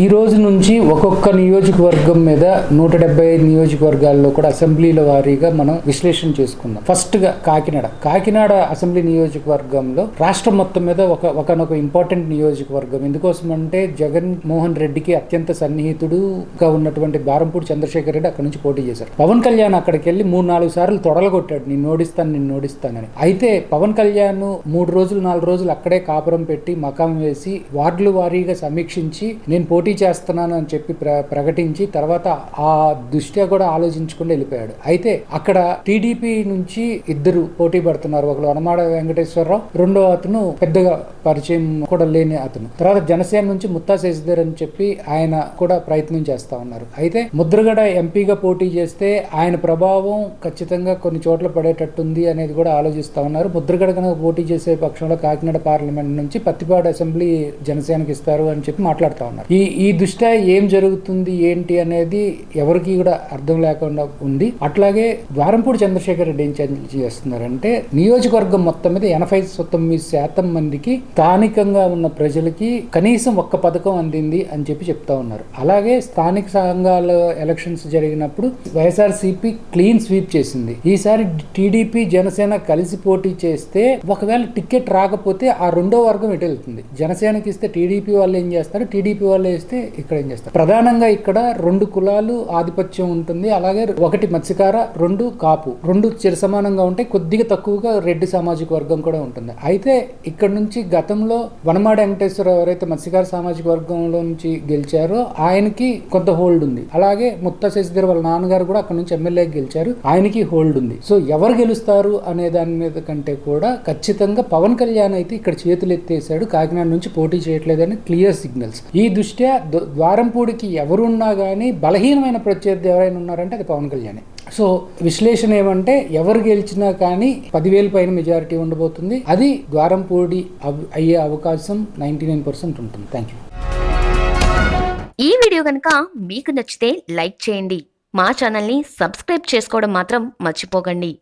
ఈ రోజు నుంచి ఒక్కొక్క నియోజకవర్గం మీద నూట డెబ్బై ఐదు నియోజకవర్గాల్లో కూడా అసెంబ్లీల వారీగా మనం విశ్లేషణ చేసుకుందాం. ఫస్ట్గా కాకినాడ. కాకినాడ అసెంబ్లీ నియోజకవర్గంలో రాష్ట్రం మొత్తం మీద ఒక ఒకనొక ఇంపార్టెంట్ నియోజకవర్గం. ఎందుకోసం అంటే జగన్ మోహన్ రెడ్డికి అత్యంత సన్నిహితుడుగా ఉన్నటువంటి బారంపూడి చంద్రశేఖర్ రెడ్డి అక్కడ నుంచి పోటీ చేశారు. పవన్ కళ్యాణ్ అక్కడికి వెళ్ళి మూడు నాలుగు సార్లు తొడలగొట్టాడు. నేను నోడిస్తాను నేను నోడిస్తానని అయితే పవన్ కళ్యాణ్ మూడు రోజులు నాలుగు రోజులు అక్కడే కాపురం పెట్టి మకాం వేసి వార్డులు వారీగా సమీక్షించి నేను పోటీ పోటీ చేస్తున్నాను అని చెప్పి ప్ర ప్రకటించి తర్వాత ఆ దృష్ట్యా కూడా ఆలోచించకుండా వెళ్ళిపోయాడు. అయితే అక్కడ టీడీపీ నుంచి ఇద్దరు పోటీ పడుతున్నారు. ఒకరు అనమాడ వెంకటేశ్వరరావు రెండో అతను పెద్దగా పరిచయం కూడా లేని అతను. తర్వాత జనసేన నుంచి ముత్తా శశిధర్ అని చెప్పి ఆయన కూడా ప్రయత్నం చేస్తా ఉన్నారు. అయితే ముద్రగడ ఎంపీగా పోటీ చేస్తే ఆయన ప్రభావం ఖచ్చితంగా కొన్ని చోట్ల పడేటట్టుంది అనేది కూడా ఆలోచిస్తా ఉన్నారు. ముద్రగడ కనుక పోటీ చేసే పక్షంలో కాకినాడ పార్లమెంట్ నుంచి పత్తిపాడు అసెంబ్లీ జనసేనకి ఇస్తారు అని చెప్పి మాట్లాడుతా ఉన్నారు. ఈ ఈ దృష్ట్యా ఏం జరుగుతుంది ఏంటి అనేది ఎవరికి కూడా అర్థం లేకుండా ఉంది. అట్లాగే ద్వారంపూడి చంద్రశేఖర్ రెడ్డి ఏం చేస్తున్నారంటే నియోజకవర్గం మొత్తం మీద ఎనభై తొమ్మిది శాతం మందికి స్థానికంగా ఉన్న ప్రజలకి కనీసం ఒక్క పథకం అందింది అని చెప్పి చెప్తా ఉన్నారు. అలాగే స్థానిక సంఘాల ఎలక్షన్స్ జరిగినప్పుడు వైఎస్ఆర్సీపీ క్లీన్ స్వీప్ చేసింది. ఈసారి టీడీపీ జనసేన కలిసి పోటీ చేస్తే ఒకవేళ టికెట్ రాకపోతే ఆ రెండో వర్గం ఎటు వెళ్తుంది. జనసేనకి ఇస్తే టీడీపీ వాళ్ళు ఏం చేస్తారు? టీడీపీ వాళ్ళు చేస్తే ఇక్కడ ఏం చేస్తారు? ప్రధానంగా ఇక్కడ రెండు కులాలు ఆధిపత్యం ఉంటుంది. అలాగే ఒకటి మత్స్యకార రెండు కాపు. రెండు చిరసమానంగా ఉంటాయి. కొద్దిగా తక్కువగా రెడ్డి సామాజిక వర్గం కూడా ఉంటుంది. అయితే ఇక్కడ నుంచి గతంలో వనమాడ వెంకటేశ్వర ఎవరైతే మత్స్యకార సామాజిక వర్గంలో నుంచి గెలిచారో ఆయనకి కొంత హోల్డ్ ఉంది. అలాగే ముత్త శశిధర్ వాళ్ళ నాన్నగారు కూడా అక్కడ నుంచి ఎమ్మెల్యే గెలిచారు. ఆయనకి హోల్డ్ ఉంది. సో ఎవరు గెలుస్తారు అనే దాని మీద కంటే కూడా ఖచ్చితంగా పవన్ కళ్యాణ్ అయితే ఇక్కడ చేతులు ఎత్తేసాడు కాకినాడ నుంచి పోటీ చేయట్లేదని క్లియర్ సిగ్నల్స్. ఈ దృష్ట్యా ద్వారంపూడికి ఎవరున్నా కానీ బలహీనమైన ప్రత్యర్థి ఎవరైనా ఉన్నారంటే అది పవన్ కళ్యాణే. సో విశ్లేషణ ఏమంటే ఎవరు గెలిచినా కానీ పదివేల పైన మెజారిటీ ఉండబోతుంది. అది ద్వారంపూడి అవ్- అయ్యే అవకాశం నైంటీ నైన్ పర్సెంట్ ఉంటుంది. Thank you. ఈ వీడియో కనుక మీకు నచ్చితే లైక్ చేయండి. మా ఛానల్ని సబ్స్క్రైబ్ చేసుకోవడం మాత్రం మర్చిపోకండి.